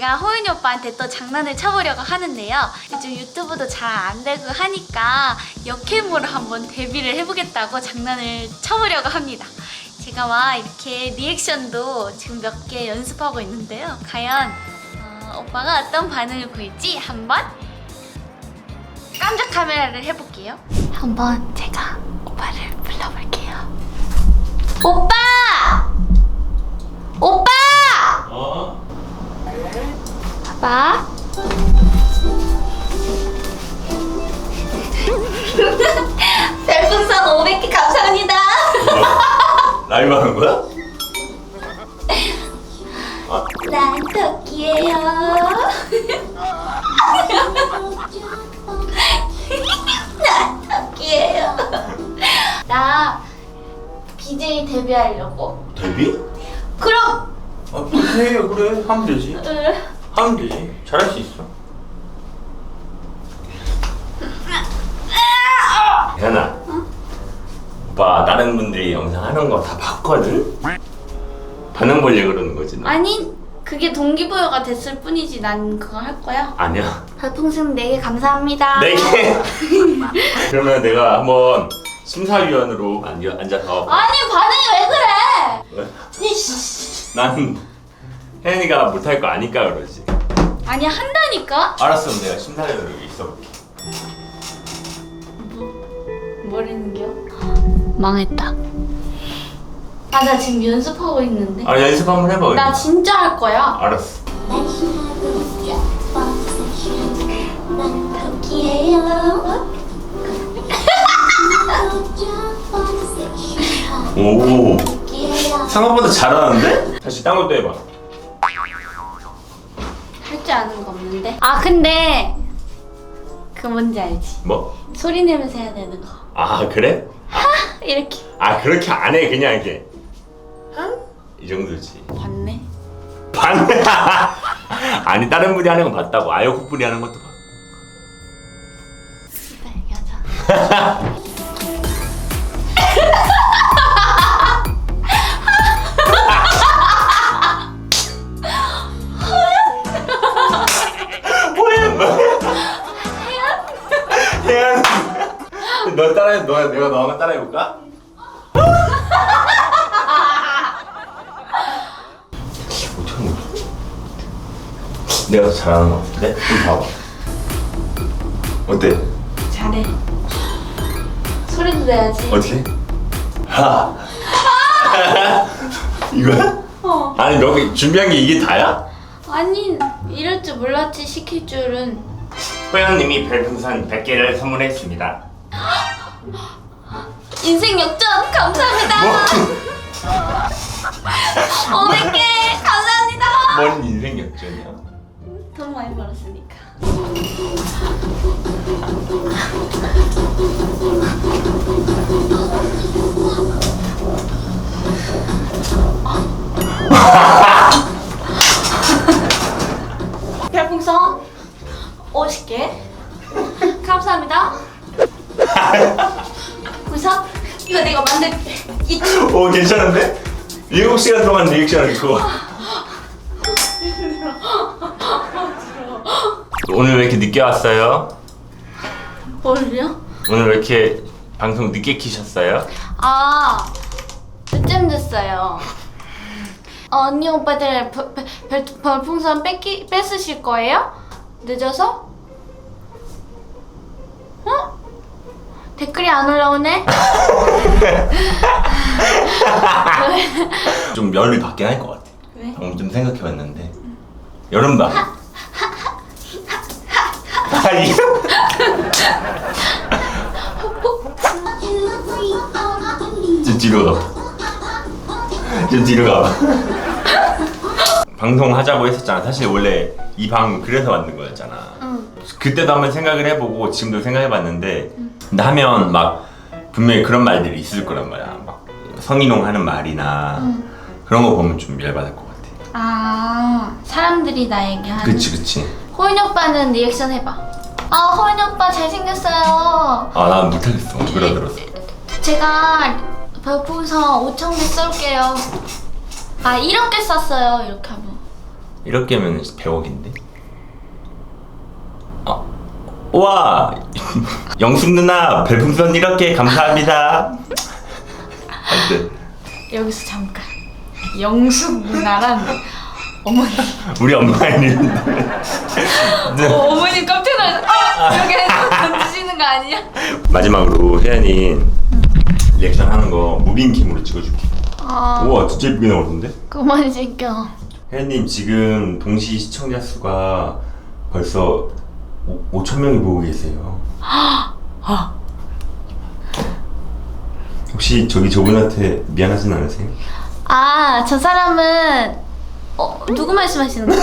제가 호윤이 오빠한테 또 장난을 쳐보려고 하는데요. 요즘 유튜브도 잘 안 되고 하니까 역캠으로 한번 데뷔를 해보겠다고 장난을 쳐보려고 합니다. 제가 막 이렇게 리액션도 지금 몇 개 연습하고 있는데요. 과연 어, 오빠가 어떤 반응을 보일지 한번 깜짝 카메라를 해볼게요. 한번 제가 오빠를 불러볼게요. 오빠! 별풍선 500개 감사합니다. 라이브 하는 거야? 난 토끼예요. 난 토끼예요. 나 BJ 데뷔하려고. 데뷔? 그럼 아 그래 그래 하면 되지 으, 하면 되지 잘할 수 있어 혜연아 오빠 다른 분들이 영상 하는 거 다 봤거든? 반응 보려고 그러는 거지 너? 아니 그게 동기부여가 됐을 뿐이지 난 그거 할 거야. 아니야 별풍선 4개 감사합니다. 네 개? 그러면 내가 한번 심사위원으로 앉아, 앉아서 아니 반응이 왜 그래? 왜? 이 씨. 난 혜연이가 못할 거 아니까 그러지 아니 한다니까? 알았어 내가 심사위원으로 있어볼게 뭐라는 겨? 망했다. 아 나 지금 연습하고 있는데. 아 연습 한번 해봐 나 진짜 할 거야. 알았어 오 생각보다 잘하는데? 다시 딴 것도 해봐 할 줄 아는 거 없는데. 아 근데 그 뭔지 알지? 뭐? 소리 내면서 해야 되는 거. 아 그래? 이렇게. 아 그렇게 안 해 그냥 이렇게. 이 정도지. 봤네. 봤네. 아니 다른 분이 하는 거 봤다고. 아이오쿠 분이 하는 것도 봐 너 따라해 너 내가 너 한번 따라해 볼까? 어떻게 하는 거지? 내가 더 잘하는 거 같은데? 좀 봐봐 어때? 잘해. 소리도 내야지. 어떻게? 하 이거야? 어. 아니 너 준비한 게 이게 다야? 아니 이럴 줄 몰랐지 시킬 줄은. 호연님이 별풍선 100개를 선물했습니다 인생 역전 감사합니다. 뭐? 500개 감사합니다. 뭔 인생 역전이야? 돈 많이 벌었으니까. 이거 내가 만들게. 이오 괜찮은데? 7시간 동안 리액션을 그거 오늘 왜 이렇게 늦게 왔어요? 뭘요? 오늘 왜 이렇게 방송 늦게 키셨어요? 아, 늦쯤 됐어요. 어, 언니 오빠들 별풍선 뺏기, 뺏으실 거예요? 늦어서? 댓글이 안 올라오네? 좀 열을 받긴 할 것 같아 왜? 방금 좀 생각해봤는데 여름밤 아 이거 좀 뒤로 가. 좀 뒤로 가. 방송 하자고 했었잖아. 사실 원래 이 방 그래서 만든 거였잖아. 응. 그때도 한번 생각을 해보고 지금도 생각해봤는데 하면 막 분명히 그런 말들이 있을 거란 말이야. 막 성희롱 하는 말이나 응. 그런 거 보면 좀 열받을 것 같아. 아, 사람들이 나에게 하는. 그치 그치. 호인 오빠는 리액션 해봐. 아, 호인 오빠 잘생겼어요. 아 난 못하겠어. 그러 들었어. 제가 별풍선 5천 개 쏠게요. 아 이렇게 쐈어요. 이렇게 하면 이렇게 하면 100억인데? 아, 와! 영숙 누나 별풍선 이렇게 감사합니다. 안돼. 여기서 잠깐. 영숙 누나란 어머니. 우리 엄마. 네. 어, 어머니 깜짝 놀라서 아! 해서 던지시는 거 아니야? 마지막으로 혜연이 리액션 하는 거 무빙킴으로 찍어줄게. 아 우와 진짜 예쁘게 나오던데? 그만 시켜. 혜연님 지금 동시 시청자 수가 벌써 5, 천 명이 보고 계세요. 혹시 저기 저분한테 미안하진 않으세요? 아, 저 사람은 어, 누구 말씀하시는 거죠?